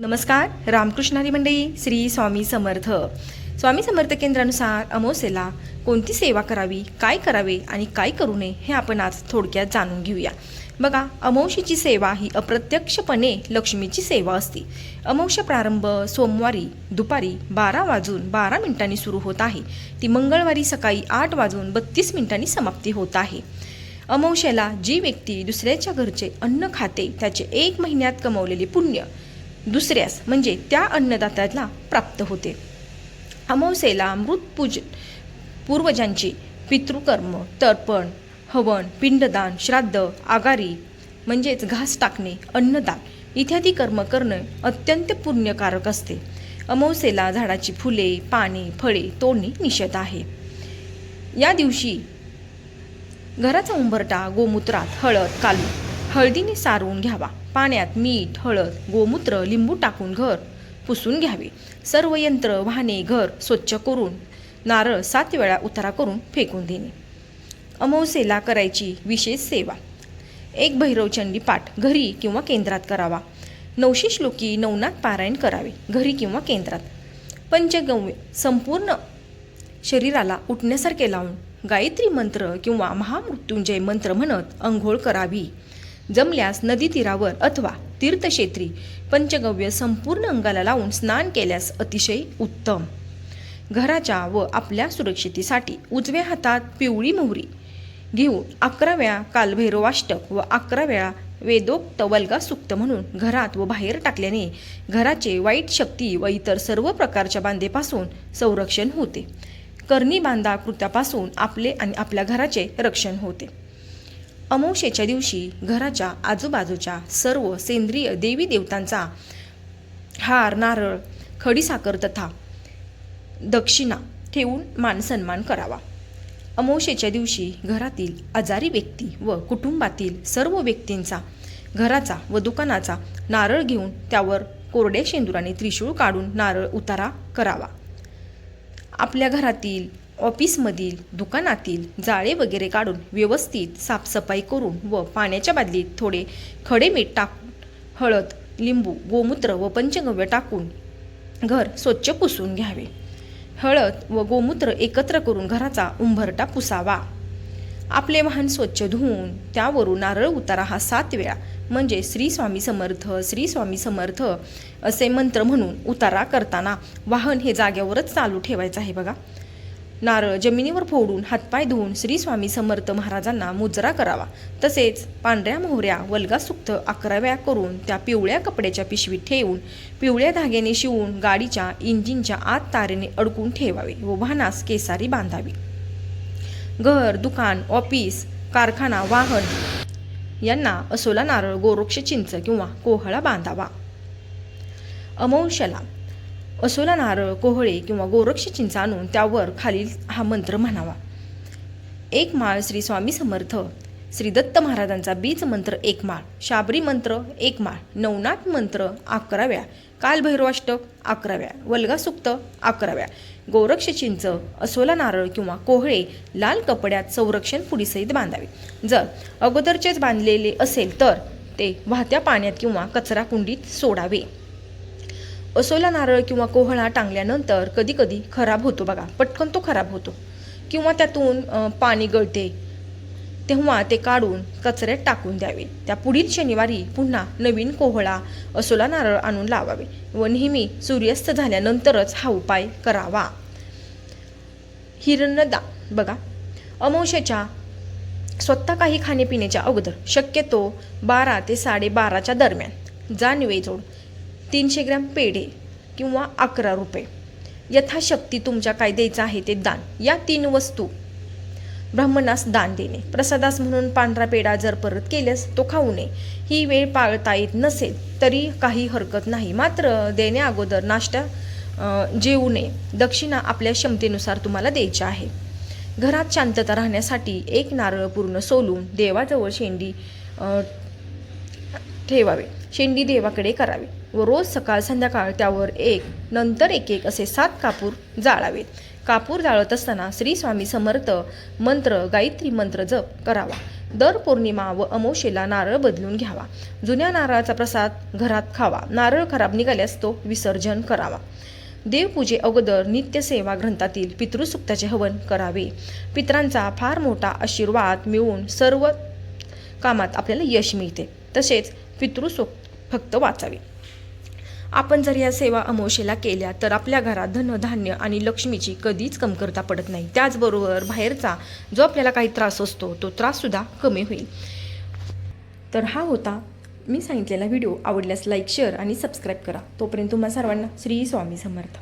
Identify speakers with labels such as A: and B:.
A: नमस्कार रामकृष्णारी मंडळी श्री स्वामी समर्थ. स्वामी समर्थ केंद्रानुसार अमोसेला कोणती सेवा करावी काय करावे आणि काय करू नये हे आपण आज थोडक्यात जाणून घेऊया. बघा अमौशीची सेवा ही अप्रत्यक्षपणे लक्ष्मीची सेवा असते. अमौश प्रारंभ सोमवारी दुपारी बारा वाजून बारा मिनिटांनी सुरू होत आहे. ती मंगळवारी सकाळी आठ वाजून बत्तीस मिनिटांनी समाप्ती होत आहे. अमौशेला जी व्यक्ती दुसऱ्याच्या घरचे अन्न खाते त्याचे एक महिन्यात कमवलेले पुण्य दुसऱ्यास म्हणजे त्या अन्नदात्याला प्राप्त होते. अमावस्येला मृतपूज पूर्वजांचे पितृकर्म तर्पण हवन पिंडदान श्राद्ध आगारी म्हणजेच घास टाकणे अन्नदान इत्यादी कर्म करणे अत्यंत पुण्यकारक असते. अमावस्येला झाडाची फुले पाने फळे तोडणे निषेध आहे. या दिवशी घराचा उंबरटा गोमूत्रात हळद कालू हळदीने सारवून घ्यावा. पाण्यात मीठ हळद गोमूत्र लिंबू टाकून घर पुसून घ्यावे. सर्व यंत्र वाहने घर स्वच्छ करून नारळ सात वेळा उतारा करून फेकून देणे. अमावसेला करायची विशेष सेवा. एक भैरवचंडी पाठ घरी किंवा केंद्रात करावा. नऊशे श्लोकी नवनाथ पारायण करावे घरी किंवा केंद्रात. पंचगव्य संपूर्ण शरीराला उठण्यासारखे लावून गायत्री मंत्र किंवा महामृत्युंजय मंत्र म्हणत अंघोळ करावी. जमल्यास नदी तीरावर अथवा तीर्थक्षेत्री पंचगव्य संपूर्ण अंगाला लावून स्नान केल्यास अतिशय उत्तम. घराच्या व आपल्या सुरक्षितेसाठी उजव्या हातात पिवळी मोहरी घेऊन अकरा वेळा कालभैरवाष्टक व अकरा वेळा वेदोक्त वल्गा सुक्त म्हणून घरात व बाहेर टाकल्याने घराचे वाईट शक्ती व इतर सर्व प्रकारच्या बांधेपासून संरक्षण होते. करणी बांधा कृत्यापासून आपले आणि आपल्या घराचे रक्षण होते. अमावस्येच्या दिवशी घराच्या आजूबाजूच्या सर्व सेंद्रिय देवी देवतांचा हार नारळ खडीसाखर तथा दक्षिणा ठेवून मानसन्मान करावा. अमावस्येच्या दिवशी घरातील आजारी व्यक्ती व कुटुंबातील सर्व व्यक्तींचा घराचा व दुकानाचा नारळ घेऊन त्यावर कोरड्या शेंदुराने त्रिशूळ काढून नारळ उतारा करावा. आपल्या घरातील ऑफिसमधील दुकानातील जाळे वगैरे काढून व्यवस्थित साफसफाई करून व पाण्याच्या बादलीत थोडे खडे मीठ टाकून हळद लिंबू गोमूत्र व पंचगव्य टाकून घर स्वच्छ पुसून घ्यावे. हळद व गोमूत्र एकत्र करून घराचा उंभरटा पुसावा. आपले वाहन स्वच्छ धुवून त्यावरून नारळ उतारा हा सात वेळा. म्हणजे श्री स्वामी समर्थ श्री स्वामी समर्थ असे मंत्र म्हणून उतारा करताना वाहन हे जाग्यावरच चालू ठेवायचं आहे बघा. नारळ जमिनीवर फोडून हातपाय धुवून श्री स्वामी समर्थ महाराजांना मुजरा करावा. तसेच पांढऱ्या मोहऱ्या वल्गा सुक्त अकराव्या करून त्या पिवळ्या कपड्याच्या पिशवीत ठेवून पिवळ्या धाग्याने शिवून गाडीच्या इंजिनच्या आत तारेने अडकून ठेवावे व वाहनास केसारी बांधावी. घर दुकान ऑफिस कारखाना वाहन यांना असोला नारळ गोरोक्ष चिंच किंवा कोहळा बांधावा. अमौषला असोला नारळ कोहळे किंवा गोरक्ष चिंच आणून त्यावर खालील हा मंत्र म्हणावा. एक माळ श्री स्वामी समर्थ श्री दत्त महाराजांचा बीज मंत्र एक माळ शाबरी मंत्र एक माळ नवनाथ मंत्र अकराव्या कालभैरवाष्टक अकराव्या वल्गासुक्त अकराव्या गोरक्ष चिंच असोला नारळ किंवा कोहळे लाल कपड्यात संरक्षण पुडीसहित बांधावे. जर अगोदरचेच बांधलेले असेल तर ते वाहत्या पाण्यात किंवा कचरा कुंडीत सोडावे. असोला नारळ किंवा कोहळा टांगल्यानंतर कधीकधी खराब होतो बघा. पटकन तो खराब होतो. किंवा त्यातून पाणी गळते तेव्हा ते काढून कचऱ्यात टाकून द्यावे. त्या पुढील शनिवारी पुन्हा नवीन कोहळा असोला नारळ आणून लावावे व नेहमी सूर्यास्त झाल्यानंतरच हा उपाय करावा. हिरणदा बघा. अमावश्याच्या स्वतः काही खाण्यापिण्याच्या अगोदर शक्यतो बारा ते साडेबाराच्या दरम्यान. जानवे जोड तीनशे ग्रॅम पेढे किंवा अकरा रुपये. यथाशक्ती तुमच्या काय द्यायचं आहे ते दान. या तीन वस्तू ब्राह्मणास दान देणे. प्रसादास म्हणून पांढरा पेढा जर परत केल्यास तो खाऊ नये. ही वेळ पाळता येत नसेल तरी काही हरकत नाही. मात्र देण्या अगोदर नाश्ता जेवू नये. दक्षिणा आपल्या क्षमतेनुसार तुम्हाला द्यायची आहे. घरात शांतता राहण्यासाठी एक नारळ पूर्ण सोलून देवाजवळ शेंडी ठेवावे. शेंडी देवाकडे करावी व रोज सकाळ संध्याकाळ त्यावर एक नंतर एक एक असे सात कापूर जाळावेत. कापूर जाळत असताना श्री स्वामी समर्थ मंत्र गायत्री मंत्र जप करावा. दर पौर्णिमा व अमोशेला नारळ बदलून घ्यावा. जुन्या नारळाचा प्रसाद घरात खावा. नारळ खराब निघाल्यास तो विसर्जन करावा. देवपूजे अगोदर नित्यसेवा ग्रंथातील पितृसुक्ताचे हवन करावे. पितरांचा फार मोठा आशीर्वाद मिळून सर्व कामात आपल्याला यश मिळते. तसेच पितृसुक्त फक्त वाचावे. आपण जर या सेवा अमोशेला केल्या तर आपल्या घरात धनधान्य आणि लक्ष्मीची कधीच कमतरता पडत नाही. त्याचबरोबर बाहेरचा जो आपल्याला काही त्रास असतो तो त्राससुद्धा कमी होईल. तर हा होता मी सांगितलेला व्हिडिओ. आवडल्यास लाईक शेअर आणि सबस्क्राईब करा. तोपर्यंत तुम्हा सर्वांना श्री स्वामी समर्थ.